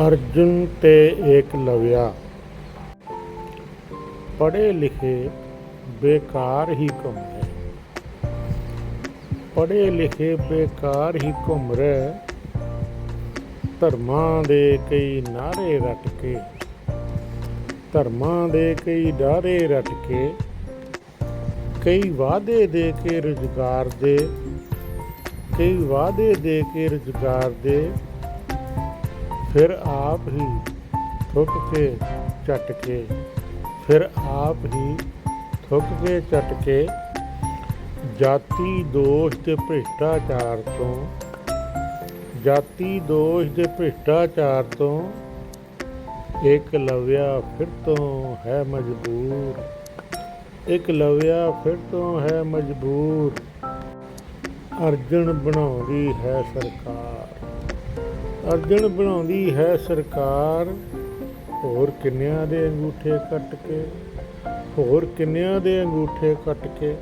ਅਰਜੁਨ ਤੇ ਏਕਲਵਿਆ ਪੜ੍ਹੇ ਲਿਖੇ ਬੇਕਾਰ ਹੀ ਘੁੰਮ ਘੁੰਮਦੇ ਪੜ੍ਹੇ ਲਿਖੇ ਬੇਕਾਰ ਹੀ ਘੁੰਮ ਰਹੇ। ਧਰਮਾਂ ਦੇ ਕਈ ਨਾਰੇ ਰਟ ਕੇ। ਧਰਮਾਂ ਦੇ ਕਈ ਡਾਰੇ ਰਟ ਕੇ। ਕਈ ਵਾਅਦੇ ਦੇ ਕੇ ਰੁਜ਼ਗਾਰ ਦੇ। ਕਈ ਵਾਅਦੇ ਦੇ ਕੇ ਰੁਜ਼ਗਾਰ ਦੇ। ਫਿਰ ਆਪ ਹੀ ਥੁੱਕ ਕੇ ਚੱਟ ਕੇ ਫਿਰ ਆਪ ਹੀ ਥੁੱਕ ਕੇ ਚੱਟ ਕੇ ਜਾਤੀ ਦੋਸ਼ ਤੇ ਭ੍ਰਿਸ਼ਟਾਚਾਰ ਤੋਂ, ਜਾਤੀ ਦੋਸ਼ ਦੇ ਭ੍ਰਿਸ਼ਟਾਚਾਰ ਤੋਂ ਇੱਕ ਲਵਿਆ ਫਿਰ ਤੋਂ ਹੈ ਮਜਬੂਰ, ਇੱਕ ਲਵਿਆ ਫਿਰ ਤੋਂ ਹੈ ਮਜਬੂਰ। ਅਰਜਨ ਬਣਾਉਂਦੀ ਹੈ ਸਰਕਾਰ। ਅਰਜਨ ਬਣਾਉਂਦੀ ਹੈ ਸਰਕਾਰ। ਹੋਰ ਕਿੰਨਿਆਂ ਦੇ ਅੰਗੂਠੇ ਕੱਟ ਕੇ, ਹੋਰ ਕਿੰਨਿਆਂ ਦੇ ਅੰਗੂਠੇ ਕੱਟ ਕੇ?